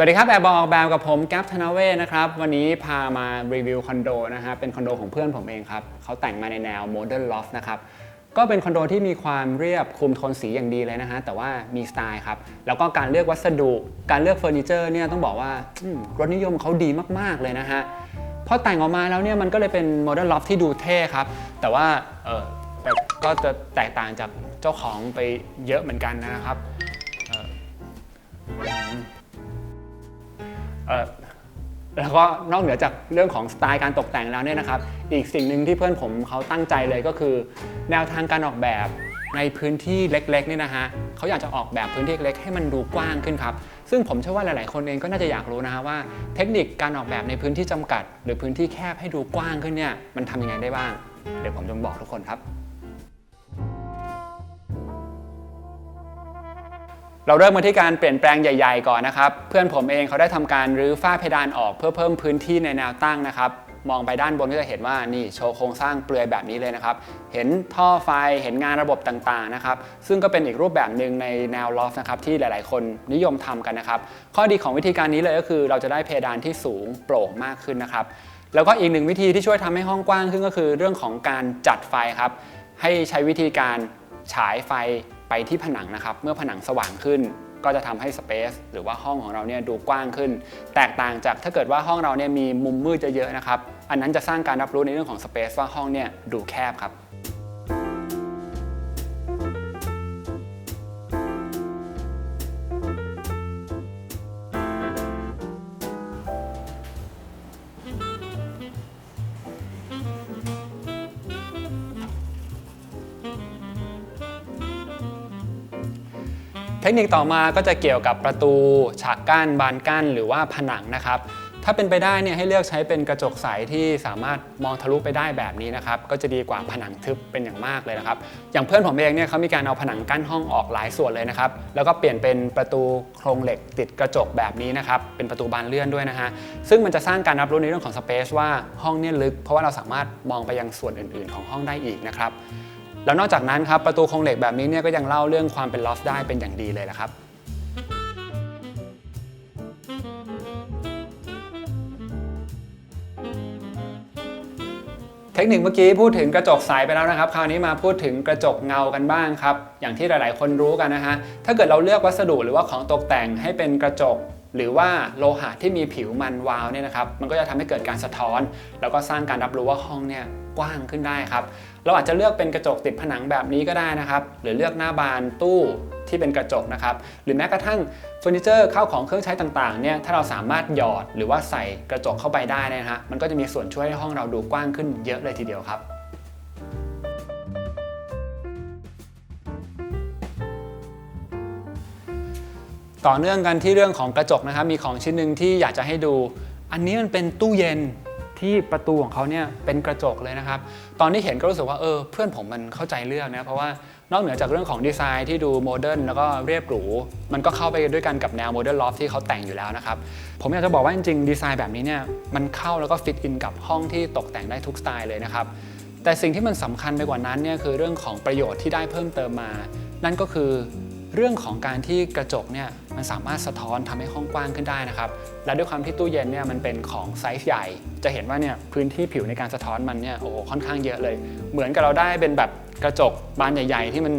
สวัสดีครับแอร์บอกออกแบบกับผมแก๊ปธนเวศนะครับวันนี้พามารีวิวคอนโดนะฮะเป็นคอนโดของเพื่อนผมเองครับเขาแต่งมาในแนว Modern Loft นะครับก็เป็นคอนโดที่มีความเรียบคุมโทนสีอย่างดีเลยนะฮะแต่ว่ามีสไตล์ครับแล้วก็การเลือกวัสดุ การเลือกเฟอร์นิเจอร์เนี่ยต้องบอกว่ารสนิยมเขาดีมากๆเลยนะฮะพอแต่งออกมาแล้วเนี่ยมันก็เลยเป็น Modern Loft ที่ดูเท่ครับแต่ว่าเออแต่ก็จะแตกต่างจากเจ้าของไปเยอะเหมือนกันนะครับ แล้วก็นอกเหนือจากเรื่องของสไตล์การตกแต่งแล้วเนี่ยนะครับ อีกสิ่งหนึ่งที่เพื่อนผมเขาตั้งใจเลยก็คือ แนวทางการออกแบบในพื้นที่เล็กๆนี่นะฮะเขาอยากจะออกแบบพื้นที่เล็กให้มันดูกว้างขึ้นครับ ซึ่งผมเชื่อว่าหลายๆ คนเองก็น่าจะอยากรู้นะฮะว่าเทคนิคการออกแบบในพื้นที่จำกัด หรือพื้นที่แคบให้ดูกว้างขึ้นเนี่ยมันทำยังไงได้บ้าง เดี๋ยวผมจะบอกทุกคนครับ เราเริ่มมาที่การเปลี่ยนแปลงใหญ่ ๆ ก่อนนะครับ เพื่อนผมเองเขาได้ทำการรื้อฝ้าเพดานออกเพื่อเพิ่มพื้นที่ในแนวตั้งนะครับ มองไปด้านบนก็จะเห็นว่านี่โชว์โครงสร้างเปลือยแบบนี้เลยนะครับ เห็นท่อไฟเห็นงานระบบต่างๆนะครับ ซึ่งก็เป็นอีกรูปแบบหนึ่งในแนวลอฟนะครับที่หลายๆ คนนิยมทำกันนะครับ ข้อดีของวิธีการนี้เลยก็คือ เราจะได้เพดานที่สูงโปร่งมากขึ้นนะครับ แล้วก็อีกหนึ่งวิธีที่ช่วยทำให้ห้องกว้างขึ้นก็คือ เรื่องของการจัดไฟครับ ให้ใช้วิธีการฉายไฟ ไปที่ผนังนะครับ เมื่อผนังสว่างขึ้นก็จะทำให้สเปซหรือว่าห้องของเราเนี่ยดูกว้างขึ้น แตกต่างจากถ้าเกิดว่าห้องเราเนี่ยมีมุมมืดเยอะๆนะครับ อันนั้นจะสร้างการรับรู้ในเรื่องของสเปซว่าห้องเนี่ยดูแคบครับ เทคนิคต่อมาก็จะเกี่ยวกับประตูฉากกั้นบานกั้นหรือว่าผนังนะครับถ้าเป็นไปได้เนี่ยให้เลือกใช้เป็นกระจกใสที่สามารถมองทะลุไปได้แบบนี้นะครับก็จะดีกว่าผนังทึบเป็นอย่างมากเลยนะครับ อย่างเพื่อนผมเองเนี่ยเขามีการเอาผนังกั้นห้องออกหลายส่วนเลยนะครับแล้วก็เปลี่ยนเป็นประตูโครงเหล็กติดกระจกแบบนี้นะครับเป็นประตูบานเลื่อนด้วยนะฮะซึ่งมันจะสร้างการรับรู้ในเรื่องของสเปซว่าห้องเนี่ยลึก เพราะว่าเราสามารถมองไปยังส่วนอื่น ๆ ของห้องได้อีกนะครับ แล้วนอกจากนั้นครับประตูโครงเหล็กแบบนี้เนี่ยก็ยังเล่าเรื่องความเป็นลอฟได้เป็นอย่างดีเลยละครับเทคนิคเมื่อกี้พูดถึงกระจกใสไปแล้วนะครับ คราวนี้มาพูดถึงกระจกเงากันบ้างครับ อย่างที่หลาย ๆ คนรู้กันนะฮะ ถ้าเกิดเราเลือกวัสดุหรือว่าของตกแต่งให้เป็นกระจก หรือว่าโลหะที่มีผิวมันวาวเนี่ยนะครับ มันก็จะทำให้เกิดการสะท้อน แล้วก็สร้างการรับรู้ว่าห้องเนี่ย กว้างขึ้นได้ครับ เราอาจจะเลือกเป็นกระจกติดผนังแบบนี้ก็ได้นะครับ หรือเลือกหน้าบานตู้ที่เป็นกระจกนะครับ หรือแม้กระทั่งเฟอร์นิเจอร์เข้าของเครื่องใช้ต่างๆเนี่ยถ้าเราสามารถหยอดหรือว่าใส่กระจกเข้าไปได้นะฮะมันก็จะมีส่วนช่วยให้ห้องเราดูกว้างขึ้นเยอะเลยทีเดียวครับต่อเนื่องกันที่เรื่องของกระจกนะครับ มีของชิ้นหนึ่งที่อยากจะให้ดู อันนี้มันเป็นตู้เย็น ที่ประตูของเขาเนี่ยเป็นกระจกเลยนะครับ ตอนที่เห็นก็รู้สึกว่าเออเพื่อนผมมันเข้าใจเรื่องนะเพราะว่านอกเหนือจากเรื่องของดีไซน์ที่ดูโมเดิร์นแล้วก็เรียบหรูมันก็เข้าไปด้วยกันกับแนวโมเดิร์นลอฟที่เขาแต่งอยู่แล้วนะครับ ผมอยากจะบอกว่าจริงๆดีไซน์แบบนี้เนี่ยมันเข้าแล้วก็ฟิตอินกับห้องที่ตกแต่งได้ทุกสไตล์เลยนะครับแต่สิ่งที่มันสำคัญไปกว่านั้นเนี่ยคือเรื่องของประโยชน์ที่ได้เพิ่มเติมมา นั่นก็คือ เรื่องของการที่กระจกเนี่ยมันสามารถสะท้อนทำให้ห้องกว้างขึ้นได้นะครับและด้วยความที่ตู้เย็นเนี่ยมันเป็นของไซส์ใหญ่ จะเห็นว่าเนี่ยพื้นที่ผิวในการสะท้อนมันเนี่ยโอ้ค่อนข้างเยอะเลย เหมือนกับเราได้เป็นแบบกระจกบานใหญ่ ๆ ที่มัน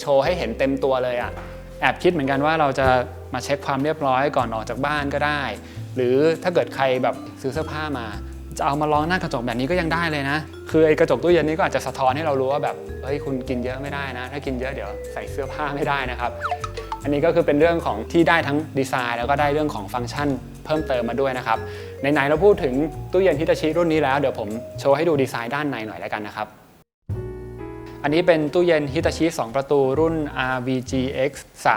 โชว์ให้เห็นเต็มตัวเลยอะ่ะแอบคิดเหมือนกันว่าเราจะมาเช็คความเรียบร้อยก่อนออกจากบ้านก็ได้ หรือถ้าเกิดใครแบบซื้อเสื้อผ้ามา จะเอามาลองหน้ากระจกแบบนี้ก็ยังได้เลยนะ คือไอ้กระจกตู้เย็นนี้ก็อาจจะสะท้อนให้เรารู้ว่าแบบเฮ้ยคุณกินเยอะไม่ได้นะ ถ้ากินเยอะเดี๋ยวใส่เสื้อผ้าไม่ได้นะครับ อันนี้ก็คือเป็นเรื่องของที่ได้ทั้งดีไซน์ แล้วก็ได้เรื่องของฟังก์ชันเพิ่มเติมมาด้วยนะครับไหนๆเราพูดถึงตู้เย็นฮิตาชิรุ่นนี้แล้วเดี๋ยวผมโชว์ให้ดูดีไซน์ด้านในหน่อยแล้วกันนะครับอันนี้เป็นตู้เย็นฮิตาชิ 2 ประตูรุ่น RVGX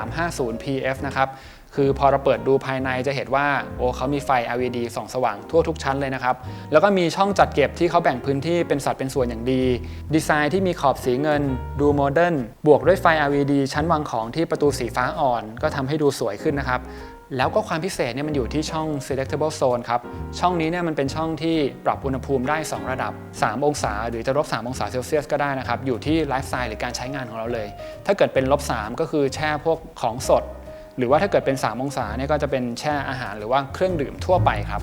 350 PF นะครับ คือพอเราเปิดดูภายในจะเห็นว่าโอ้เขามีไฟ LED ส่องสว่างทั่วทุกชั้นเลยนะครับ แล้วก็มีช่องจัดเก็บที่เขาแบ่งพื้นที่เป็นสัดเป็นส่วนอย่างดี ดีไซน์ที่มีขอบสีเงิน ดูโมเดิร์นบวกด้วยไฟ LED ชั้นวางของที่ประตูสีฟ้าอ่อน ก็ทำให้ดูสวยขึ้นนะครับแล้วก็ความพิเศษเนี่ยมันอยู่ที่ช่อง selectable zone ครับ ช่องนี้เนี่ยมันเป็นช่องที่ปรับอุณหภูมิได้ 2 ระดับ 3 องศา หรือจะลบ 3 องศาเซลเซียสก็ได้นะครับ อยู่ที่ไลฟ์สไตล์หรือการใช้งานของเราเลย ถ้าเกิดเป็นลบ 3 ก็คือแช่พวกของสด หรือว่าถ้าเกิดเป็น 3 องศาเนี่ยก็จะเป็นแช่อาหารหรือว่าเครื่องดื่มทั่วไปครับ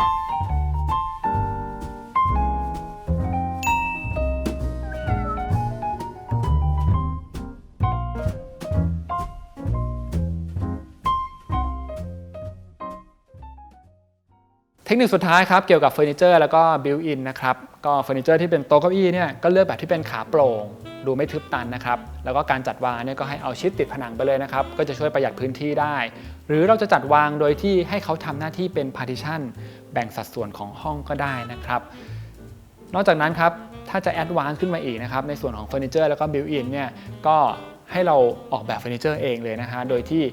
เทคนิคสุดท้ายครับเกี่ยวกับเฟอร์นิเจอร์แล้วก็บิวอินนะครับก็เฟอร์นิเจอร์ที่เป็นโต๊ะเก้าอี้เนี่ยก็เลือกแบบที่เป็นขาโปร่ง ดูไม่ทึบตันนะครับ แล้วก็การจัดวางเนี่ยก็ให้เอาชิดติดผนังไปเลยนะครับ ก็จะช่วยประหยัดพื้นที่ได้ หรือเราจะจัดวางโดยที่ให้เขาทำหน้าที่เป็นพาร์ติชันแบ่งสัดส่วนของห้องก็ได้นะครับ นอกจากนั้นครับ ถ้าจะแอดวานซ์ขึ้นมาอีกนะครับ ในส่วนของเฟอร์นิเจอร์แล้วก็บิวอินเนี่ยก็ให้เราออกแบบเฟอร์นิเจอร์เองเลยนะฮะโดยที่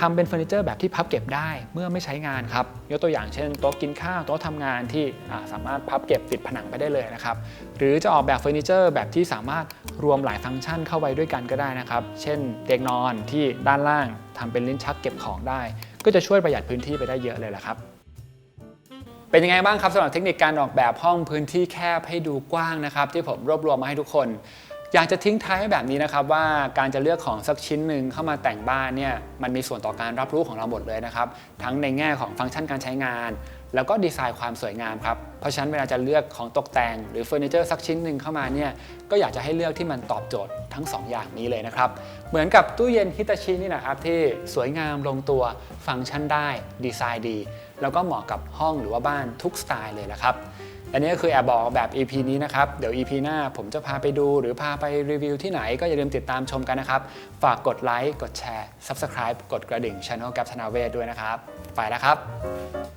ทำเป็นเฟอร์นิเจอร์แบบที่พับเก็บได้เมื่อไม่ใช้งานครับ ยกตัวอย่างเช่นโต๊ะกินข้าวโต๊ะทำงานที่สามารถพับเก็บติดผนังไปได้เลยนะครับ หรือจะออกแบบเฟอร์นิเจอร์แบบที่สามารถ รวมหลายฟังก์ชันเข้าไว้ด้วยกันก็ได้นะครับ เช่นเตียงนอนที่ด้านล่างทำเป็นลิ้นชักเก็บของได้ ก็จะช่วยประหยัดพื้นที่ไปได้เยอะเลยละครับ เป็นยังไงบ้างครับสำหรับเทคนิคการออกแบบห้องพื้นที่แคบให้ดูกว้างนะครับ ที่ผมรวบรวมมาให้ทุกคน อยากจะทิ้งท้ายไว้แบบนี้นะครับว่าการจะเลือกของสักชิ้นหนึ่งเข้ามาแต่งบ้านเนี่ยมันมีส่วนต่อการรับรู้ของเราหมดเลยนะครับทั้งในแง่ของฟังก์ชันการใช้งาน แล้วก็ดีไซน์ความสวยงามครับ เพราะฉะนั้นเวลาจะเลือกของตกแต่ง หรือเฟอร์นิเจอร์สักชิ้นหนึ่งเข้ามาเนี่ยก็อยากจะให้เลือกที่มันตอบโจทย์ทั้งสองอย่างนี้เลยนะครับ เหมือนกับตู้เย็นฮิตาชินี่นะครับที่สวยงามลงตัวฟังก์ชันได้ดีไซน์ดี แล้วก็เหมาะกับห้องหรือว่าบ้านทุกสไตล์เลยละครับอันนี้ก็คือแอบบอกแบบ EP นี้นะครับ เดี๋ยว EP หน้าผมจะพาไปดู หรือพาไปรีวิวที่ไหนก็อย่าลืมติดตามชมกันนะครับ ฝากกดไลค์กดแชร์ Subscribe กดกระดิ่ง Channel กับธนาเวทด้วยนะครับ ไปแล้วครับ